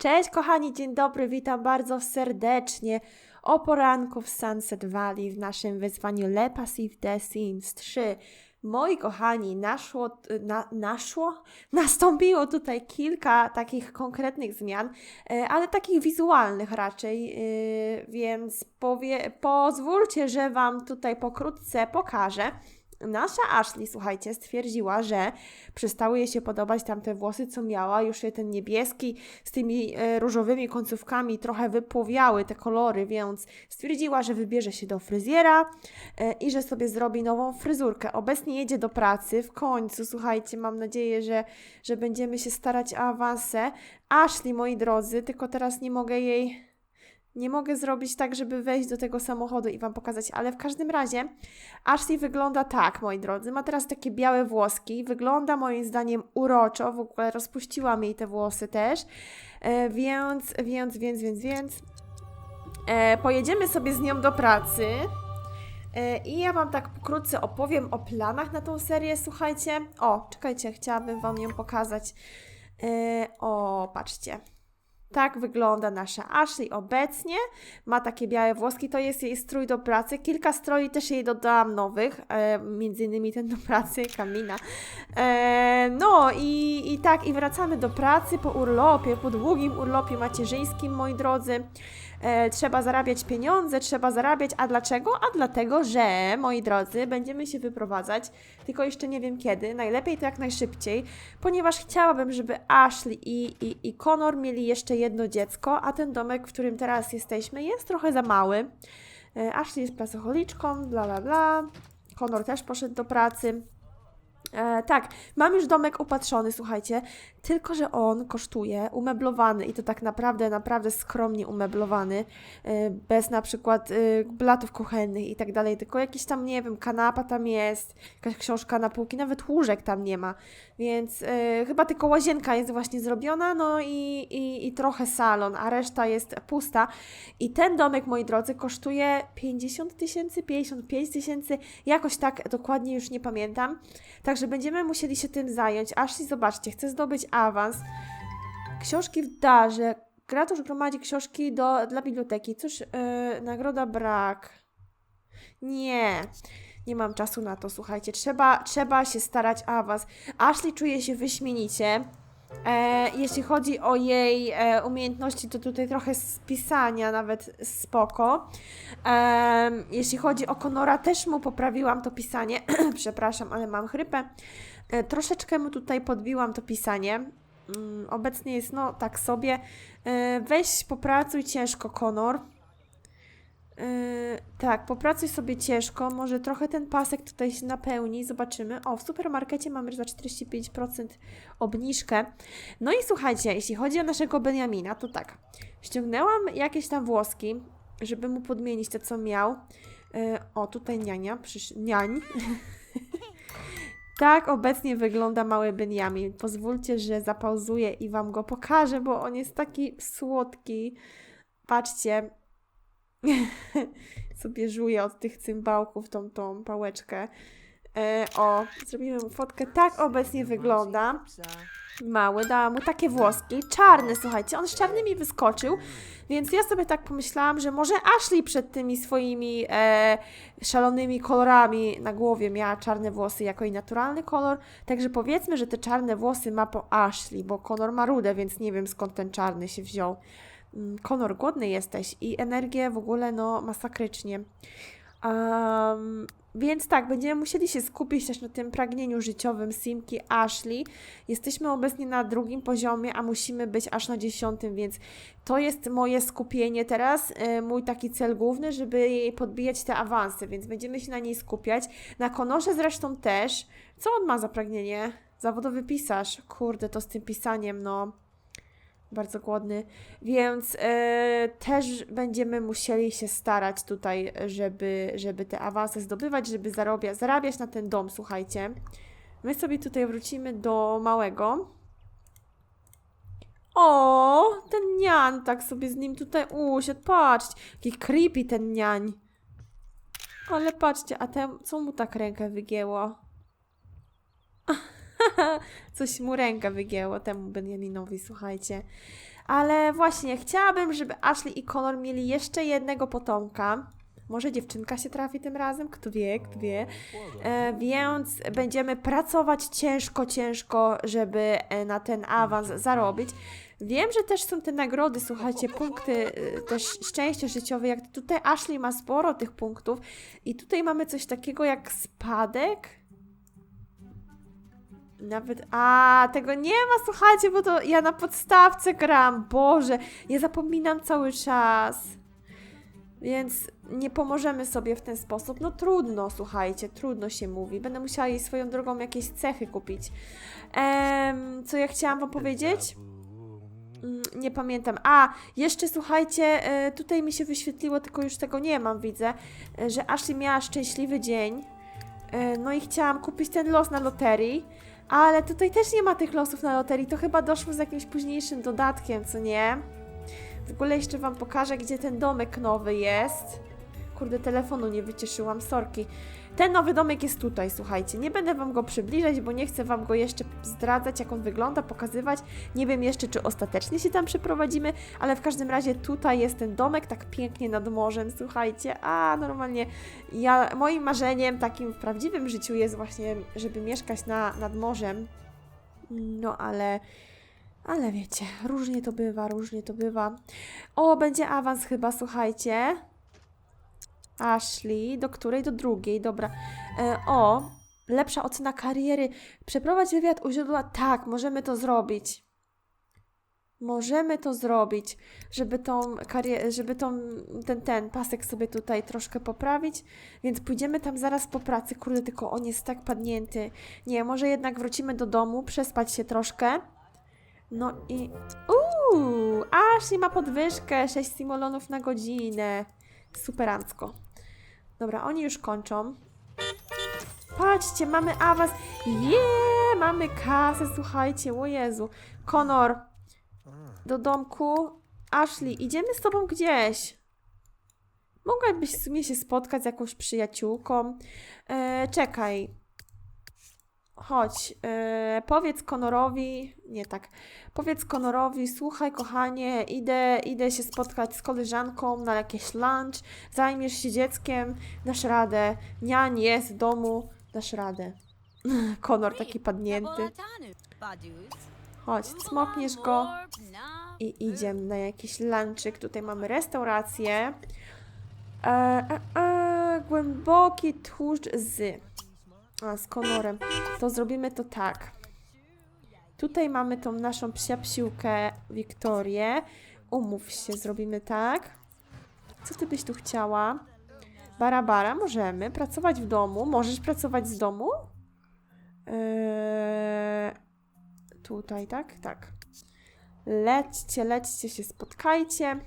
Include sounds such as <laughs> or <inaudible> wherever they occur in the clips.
Cześć kochani, dzień dobry, witam bardzo serdecznie o poranku w Sunset Valley w naszym wyzwaniu Le Passive The Sims 3. Moi kochani, naszło, na, naszło, <laughs> nastąpiło tutaj kilka takich konkretnych zmian, e, ale takich wizualnych raczej, e, więc powie, pozwólcie, że Wam tutaj pokrótce pokażę. Nasza Ashley, słuchajcie, stwierdziła, że przestały jej się podobać tamte włosy, co miała. Już je ten niebieski z tymi e, różowymi końcówkami trochę wypłowiały te kolory, więc stwierdziła, że wybierze się do fryzjera e, i że sobie zrobi nową fryzurkę. Obecnie jedzie do pracy. W końcu, słuchajcie, mam nadzieję, że, że będziemy się starać o awanse. Ashley, moi drodzy, tylko teraz nie mogę jej nie mogę zrobić tak, żeby wejść do tego samochodu i Wam pokazać, ale w każdym razie Ashley wygląda tak, moi drodzy. Ma teraz takie białe włoski. Wygląda moim zdaniem uroczo. W ogóle rozpuściłam jej te włosy też. E, więc, więc, więc, więc, więc. E, pojedziemy sobie z nią do pracy. E, I ja Wam tak pokrótce opowiem o planach na tą serię. Słuchajcie. O, czekajcie, chciałabym Wam ją pokazać. E, o, patrzcie. Tak wygląda nasza Ashley obecnie. Ma takie białe włoski, to jest jej strój do pracy. Kilka stroi też jej dodałam nowych, e, między innymi ten do pracy, Kamina. E, no i, i tak, i wracamy do pracy po urlopie, po długim urlopie macierzyńskim, moi drodzy. E, trzeba zarabiać pieniądze, trzeba zarabiać. A dlaczego? A dlatego, że, moi drodzy, będziemy się wyprowadzać, tylko jeszcze nie wiem kiedy, najlepiej to jak najszybciej, ponieważ chciałabym, żeby Ashley i, i, i Connor mieli jeszcze jedno dziecko, a ten domek, w którym teraz jesteśmy, jest trochę za mały. E, Ashley jest pracocholiczką, bla bla bla. Connor też poszedł do pracy. E, tak, mam już domek upatrzony, słuchajcie, tylko że on kosztuje umeblowany i to tak naprawdę, naprawdę skromnie umeblowany, e, bez na przykład e, blatów kuchennych i tak dalej, tylko jakiś tam, nie wiem, kanapa tam jest, jakaś książka na półki, nawet łóżek tam nie ma, więc e, chyba tylko łazienka jest właśnie zrobiona, no i, i, i trochę salon, a reszta jest pusta. I ten domek, moi drodzy, kosztuje 50 tysięcy, 55 tysięcy, jakoś tak dokładnie już nie pamiętam, także będziemy musieli się tym zająć. Ashley, zobaczcie, chcę zdobyć awans. Książki w darze. Gratusz gromadzi książki do, dla biblioteki. Cóż, yy, nagroda brak. Nie. Nie mam czasu na to, słuchajcie. Trzeba, trzeba się starać awans. Ashley czuje się wyśmienicie. E, jeśli chodzi o jej e, umiejętności, to tutaj trochę z pisania nawet spoko. E, jeśli chodzi o Konora, też mu poprawiłam to pisanie. <clears throat> Przepraszam, ale mam chrypę. E, troszeczkę mu tutaj podbiłam to pisanie. Mm, obecnie jest no tak sobie. E, weź, popracuj ciężko, Konor. Yy, tak, popracuj sobie ciężko, może trochę ten pasek tutaj się napełni, zobaczymy. O, w supermarkecie mamy za 45% obniżkę. No i słuchajcie, jeśli chodzi o naszego Benjamina, to tak, ściągnęłam jakieś tam włoski, żeby mu podmienić te, co miał. Yy, o, tutaj niania, przysz... niań. <laughs> tak obecnie wygląda mały Benjamin. Pozwólcie, że zapauzuję i Wam go pokażę, bo on jest taki słodki. Patrzcie, <laughs> sobie żuje od tych cymbałków tą, tą pałeczkę. E, o, zrobimy mu fotkę. Tak obecnie wygląda. Mały, dałam mu takie włoski, czarne, słuchajcie, on z czarnymi wyskoczył, więc ja sobie tak pomyślałam, że może Ashley przed tymi swoimi e, szalonymi kolorami na głowie miała czarne włosy jako jej naturalny kolor, także powiedzmy, że te czarne włosy ma po Ashley, bo kolor ma rudę, więc nie wiem skąd ten czarny się wziął. Konor, głodny jesteś i energię w ogóle no masakrycznie. Um, więc tak, będziemy musieli się skupić też na tym pragnieniu życiowym Simki Ashley. Jesteśmy obecnie na drugim poziomie, a musimy być aż na dziesiątym, więc to jest moje skupienie teraz, yy, mój taki cel główny, żeby jej podbijać te awanse, więc będziemy się na niej skupiać. Na Konorze zresztą też. Co on ma za pragnienie? Zawodowy pisarz. Kurde, to z tym pisaniem, no bardzo głodny, więc e, też będziemy musieli się starać tutaj, żeby, żeby te awanse zdobywać, żeby zarobia, zarabiać na ten dom, słuchajcie. My sobie tutaj wrócimy do małego. O, ten nian tak sobie z nim tutaj usiadł, patrzcie, jaki creepy ten niań. Ale patrzcie, a ten, co mu tak rękę wygięło? <laughs> Coś mu rękę wygięło temu Benjaminowi, słuchajcie. Ale właśnie, chciałabym, żeby Ashley i Connor mieli jeszcze jednego potomka. Może dziewczynka się trafi tym razem, kto wie, kto wie. E, więc będziemy pracować ciężko, ciężko, żeby e, na ten awans zarobić. Wiem, że też są te nagrody, słuchajcie, punkty e, też szczęścia życiowe. Jak tutaj Ashley ma sporo tych punktów i tutaj mamy coś takiego jak spadek. Nawet. A, tego nie ma, słuchajcie, bo to ja na podstawce gram. Boże, ja zapominam cały czas. Więc nie pomożemy sobie w ten sposób. No trudno, słuchajcie, trudno się mówi. Będę musiała jej swoją drogą jakieś cechy kupić. Em, co ja chciałam wam powiedzieć? Mm, Nie pamiętam. A, jeszcze słuchajcie, e, tutaj mi się wyświetliło, tylko już tego nie mam, widzę, e, że Ashley miała szczęśliwy dzień. E, No i chciałam kupić ten los na loterii, ale tutaj też nie ma tych losów na loterii. To chyba doszło z jakimś późniejszym dodatkiem, co nie? W ogóle jeszcze Wam pokażę, gdzie ten domek nowy jest. Kurde, telefonu nie wycieszyłam, sorki. Ten nowy domek jest tutaj, słuchajcie. Nie będę Wam go przybliżać, bo nie chcę Wam go jeszcze zdradzać, jak on wygląda, pokazywać. Nie wiem jeszcze, czy ostatecznie się tam przeprowadzimy, ale w każdym razie tutaj jest ten domek, tak pięknie nad morzem, słuchajcie. A, normalnie ja, moim marzeniem takim w prawdziwym życiu jest właśnie, żeby mieszkać na, nad morzem. No, ale... Ale wiecie, różnie to bywa, różnie to bywa. O, będzie awans chyba, słuchajcie. Ashley, do której? Do drugiej, dobra. E, o, lepsza ocena kariery. Przeprowadź wywiad u źródła. Tak, możemy to zrobić. Możemy to zrobić, żeby tą karierę, żeby tą, ten, ten pasek sobie tutaj troszkę poprawić, więc pójdziemy tam zaraz po pracy. Kurde, tylko on jest tak padnięty. Nie, może jednak wrócimy do domu, przespać się troszkę. No i... Uuu, Ashley ma podwyżkę 6 simolonów na godzinę. Superancko. Dobra, oni już kończą. Patrzcie, mamy awans. Jeee, mamy kasę, słuchajcie, o Jezu. Konor, do domku. Ashley, idziemy z tobą gdzieś. Mogłabyś w sumie się spotkać z jakąś przyjaciółką. E, czekaj. Chodź, e, powiedz Konorowi, nie tak, powiedz Konorowi, słuchaj kochanie, idę, idę się spotkać z koleżanką na jakieś lunch, zajmiesz się dzieckiem, dasz radę, niań jest w domu, dasz radę. <laughs> Konor taki padnięty. Chodź, smokniesz go i idziemy na jakiś lunchik. Tutaj mamy restaurację. E, e, e, głęboki tłuszcz z... A, z Konorem. To zrobimy to tak. Tutaj mamy tą naszą psiapsiłkę Wiktorię. Umów się, zrobimy tak. Co ty byś tu chciała? Barabara, możemy. Pracować w domu. Możesz pracować z domu? Eee, tutaj, tak? Tak. Lećcie, lećcie się, spotkajcie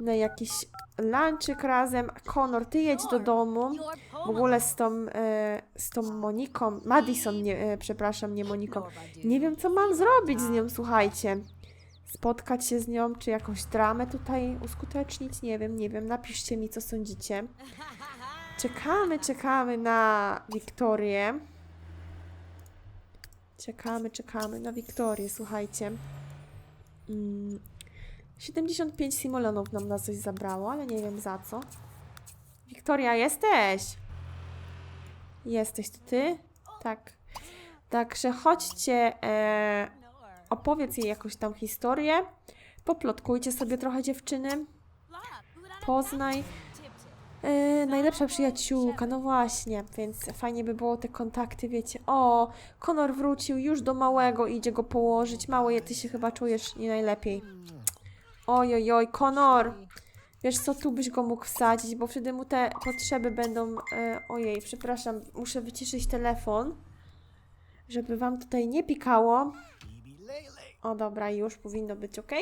na jakiś lunchik razem. Konor, ty jedź do domu. W ogóle z tą, e, z tą Moniką, Madison, nie, e, przepraszam, nie Moniką. Nie wiem, co mam zrobić z nią, słuchajcie. Spotkać się z nią, czy jakąś dramę tutaj uskutecznić? Nie wiem, nie wiem. Napiszcie mi, co sądzicie. Czekamy, czekamy na Wiktorię. Czekamy, czekamy na Wiktorię, słuchajcie. Mm, 75 simolonów nam na coś zabrało, ale nie wiem za co. Wiktoria, jesteś? Jesteś to ty? Tak. Także chodźcie, e, opowiedz jej jakąś tam historię. Poplotkujcie sobie trochę dziewczyny. Poznaj. E, najlepsza przyjaciółka, no właśnie, więc fajnie by było te kontakty, wiecie. O, Konor wrócił już do małego, idzie go położyć. Mały, ty się chyba czujesz nie najlepiej. Oj, oj, oj, Konor! Wiesz co, tu byś go mógł wsadzić, bo wtedy mu te potrzeby będą... E, ojej, przepraszam, muszę wyciszyć telefon, żeby wam tutaj nie pikało. O, dobra, już powinno być ok.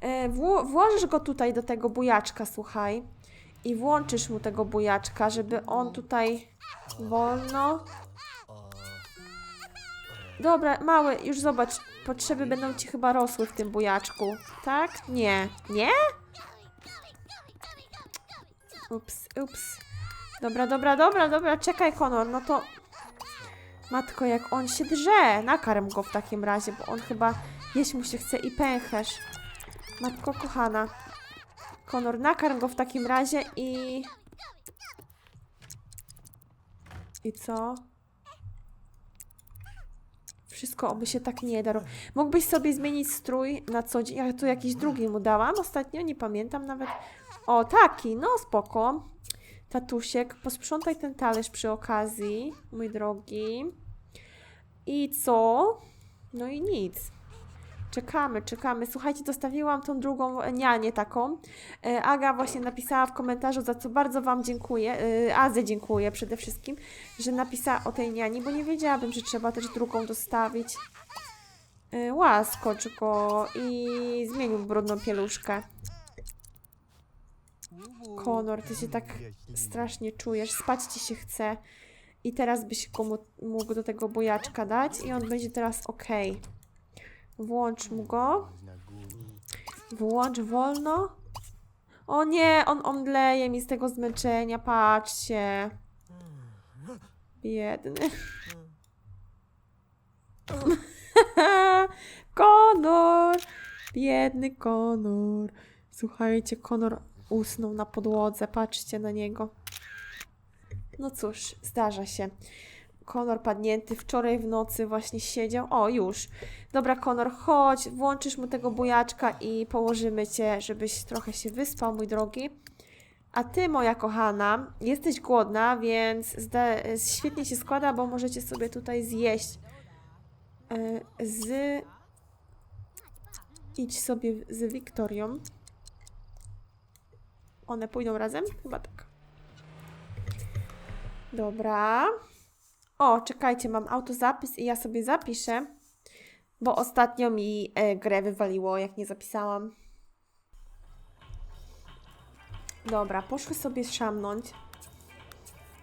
E, wło- włożysz go tutaj do tego bujaczka, słuchaj, i włączysz mu tego bujaczka, żeby on tutaj wolno... Dobra, mały, już zobacz, potrzeby będą ci chyba rosły w tym bujaczku, tak? Nie. Nie? Ups, ups. Dobra, dobra, dobra, dobra, czekaj, Konor, no to... Matko, jak on się drze, nakarm go w takim razie, bo on chyba jeść mu się chce i pęcherz. Matko kochana. Konor, nakarm go w takim razie i... I co? Wszystko oby się tak nie da. ro- Mógłbyś sobie zmienić strój na co dzień. Ja tu jakiś drugi mu dałam ostatnio, nie pamiętam nawet. O, taki, no spoko. Tatusiek, posprzątaj ten talerz przy okazji, mój drogi. I co? No i nic. Czekamy, czekamy. Słuchajcie, dostawiłam tą drugą nianię taką. E, Aga właśnie napisała w komentarzu, za co bardzo Wam dziękuję. E, Aze dziękuję przede wszystkim, że napisała o tej niani, bo nie wiedziałabym, że trzeba też drugą dostawić. E, Łaskocz go i zmienił brudną pieluszkę. Konor, ty się tak strasznie czujesz, spać ci się chce. I teraz byś komu mógł do tego bojaczka dać i on będzie teraz ok. Włącz mu go. Włącz wolno. O nie, on omdleje mi z tego zmęczenia, patrzcie. Biedny. <laughs> Konor! Biedny Konor. Słuchajcie, Konor usnął na podłodze, patrzcie na niego. No cóż, zdarza się. Konor padnięty wczoraj w nocy właśnie siedział. O, już. Dobra, Konor, chodź, włączysz mu tego bujaczka i położymy cię, żebyś trochę się wyspał, mój drogi. A ty, moja kochana, jesteś głodna, więc świetnie się składa, bo możecie sobie tutaj zjeść e, z... Idź sobie z Wiktorią. One pójdą razem? Chyba tak. Dobra. O, czekajcie, mam autozapis i ja sobie zapiszę, bo ostatnio mi e, grę wywaliło, jak nie zapisałam. Dobra, poszły sobie szamnąć.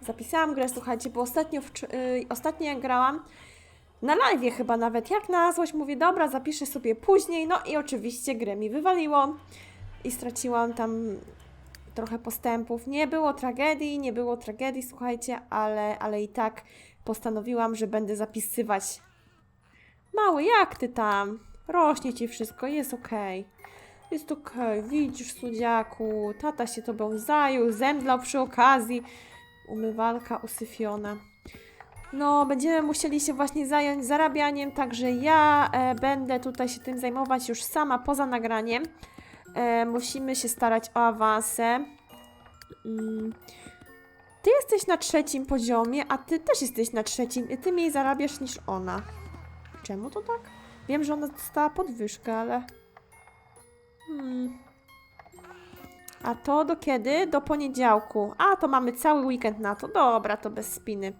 Zapisałam grę, słuchajcie, bo ostatnio, wcz- y, ostatnio jak grałam, na live chyba nawet, jak na złość mówię, dobra, zapiszę sobie później, no i oczywiście grę mi wywaliło i straciłam tam trochę postępów. Nie było tragedii, nie było tragedii, słuchajcie, ale, ale i tak postanowiłam, że będę zapisywać. Mały, jak ty tam? Rośnie ci wszystko, jest okej. Jest okej, widzisz, słodziaku, tata się tobą zajął, zemdlał przy okazji. Umywalka usyfiona. No, będziemy musieli się właśnie zająć zarabianiem, także ja e, będę tutaj się tym zajmować już sama poza nagraniem. E, musimy się starać o awanse. Mm. Ty jesteś na trzecim poziomie, a ty też jesteś na trzecim i ty mniej zarabiasz niż ona. Czemu to tak? Wiem, że ona dostała podwyżkę, ale... Hmm. A to do kiedy? Do poniedziałku. A, to mamy cały weekend na to. Dobra, to bez spiny.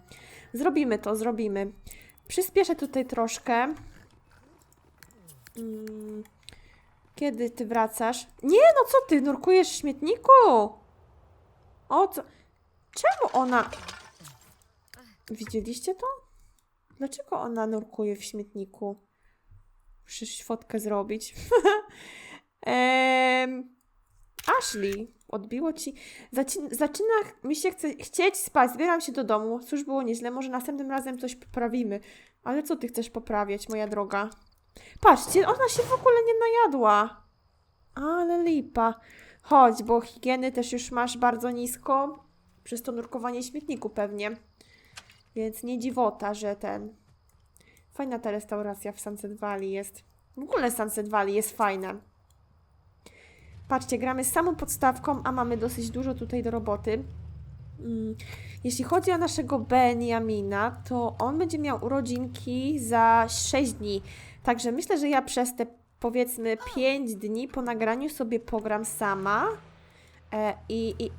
Zrobimy to, zrobimy. Przyspieszę tutaj troszkę. Mm. Kiedy ty wracasz? Nie, no co ty, nurkujesz w śmietniku? O co? Czemu ona... Widzieliście to? Dlaczego ona nurkuje w śmietniku? Muszę fotkę zrobić. <laughs> Ashley, odbiło ci. Zaci- zaczyna mi się chce chcieć spać. Zbieram się do domu. Cóż było nieźle. Może następnym razem coś poprawimy. Ale co ty chcesz poprawiać, moja droga? Patrzcie, ona się w ogóle nie najadła. Ale lipa. Chodź, bo higieny też już masz bardzo nisko. Przez to nurkowanie śmietniku pewnie. Więc nie dziwota, że ten... Fajna ta restauracja w Sunset Valley jest. W ogóle Sunset Valley jest fajna. Patrzcie, gramy z samą podstawką, a mamy dosyć dużo tutaj do roboty. Mm, Jeśli chodzi o naszego Benjamina, to on będzie miał urodzinki za 6 dni. Także myślę, że ja przez te powiedzmy 5 dni po nagraniu sobie pogram sama. E, I, i,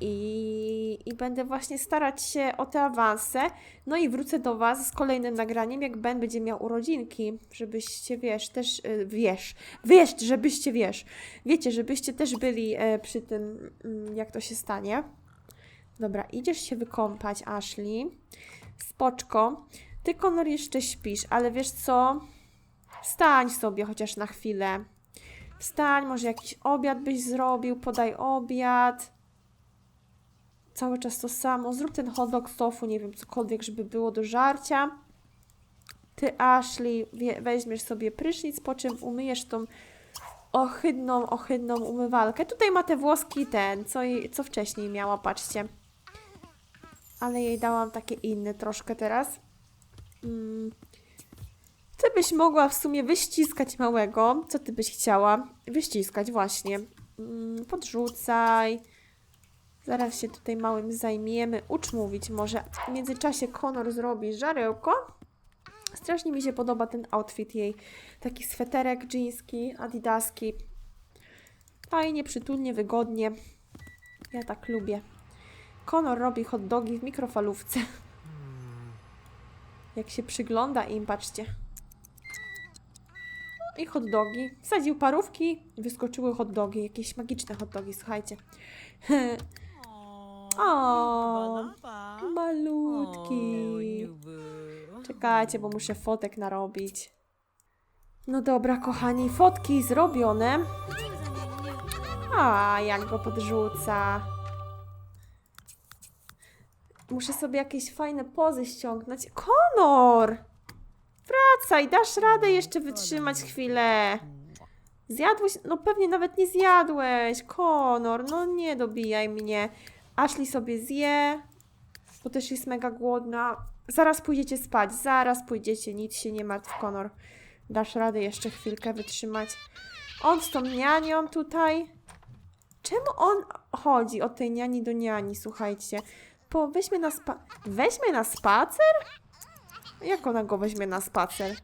i, będę właśnie starać się o te awanse. No i wrócę do Was z kolejnym nagraniem, jak Ben będzie miał urodzinki, żebyście, wiesz, też, y, wiesz, wiesz, żebyście, wiesz, wiecie, żebyście też byli e, przy tym, mm, jak to się stanie. Dobra, idziesz się wykąpać, Ashley. Spoczko. Ty, Konor, jeszcze śpisz, ale wiesz co? Wstań sobie chociaż na chwilę. Wstań, może jakiś obiad byś zrobił, podaj obiad. Cały czas to samo. Zrób ten hot dog z tofu, nie wiem, cokolwiek, żeby było do żarcia. Ty, Ashley, weźmiesz sobie prysznic, po czym umyjesz tą ohydną, ohydną umywalkę. Tutaj ma te włoski ten, co, jej, co wcześniej miała, patrzcie. Ale jej dałam takie inne troszkę teraz. Mm. Ty byś mogła w sumie wyściskać małego. Co ty byś chciała? Wyściskać, właśnie. Mm, podrzucaj. Zaraz się tutaj małym zajmiemy. Ucz mówić może. W międzyczasie Konor zrobi żarełko. Strasznie mi się podoba ten outfit jej. Taki sweterek dżiński, adidaski. Fajnie, przytulnie, wygodnie. Ja tak lubię. Konor robi hot dogi w mikrofalówce. <laughs> Jak się przygląda im, patrzcie. I hot dogi. Wsadził parówki, wyskoczyły hot dogi. Jakieś magiczne hot dogi, słuchajcie. <laughs> O, malutki. Czekajcie, bo muszę fotek narobić. No dobra, kochani, fotki zrobione. A, jak go podrzuca. Muszę sobie jakieś fajne pozy ściągnąć. Konor! Wracaj, dasz radę jeszcze wytrzymać chwilę. Zjadłeś? No pewnie nawet nie zjadłeś. Konor, no nie dobijaj mnie. Ashley sobie zje, bo też jest mega głodna. Zaraz pójdziecie spać, zaraz pójdziecie, nic się nie martw, Konor. Dasz radę jeszcze chwilkę wytrzymać. On z tą nianią tutaj. Czemu on chodzi od tej niani do niani, słuchajcie? Po, weźmie na spa... Weźmie na spacer? Jak ona go weźmie na spacer?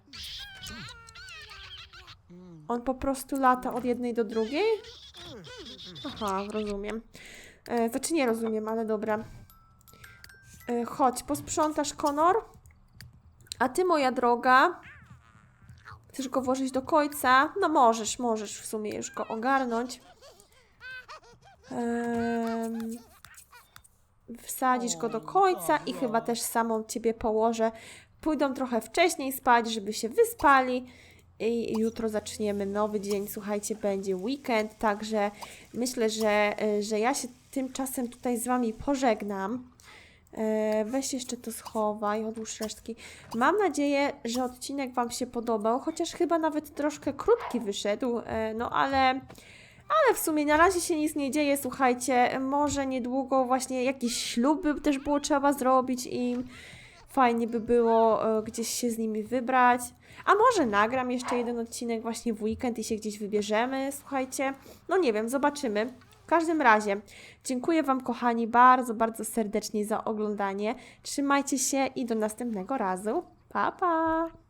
On po prostu lata od jednej do drugiej? Aha, rozumiem. E, znaczy nie rozumiem, ale dobra. E, chodź, posprzątasz Konor. A ty, moja droga, chcesz go włożyć do końca? No możesz, możesz w sumie już go ogarnąć. Em, wsadzisz go do końca i chyba też samą ciebie położę. Pójdą trochę wcześniej spać, żeby się wyspali. I jutro zaczniemy nowy dzień. Słuchajcie, będzie weekend, także myślę, że, e, że ja się tymczasem tutaj z Wami pożegnam. E, Weź jeszcze to schowaj, odłóż resztki. Mam nadzieję, że odcinek Wam się podobał, chociaż chyba nawet troszkę krótki wyszedł, e, no ale, ale w sumie na razie się nic nie dzieje, słuchajcie, może niedługo właśnie jakieś śluby też było trzeba zrobić im. Fajnie by było e, gdzieś się z nimi wybrać. A może nagram jeszcze jeden odcinek właśnie w weekend i się gdzieś wybierzemy, słuchajcie. No nie wiem, zobaczymy. W każdym razie, dziękuję Wam, kochani, bardzo, bardzo serdecznie za oglądanie. Trzymajcie się i do następnego razu. Pa, pa!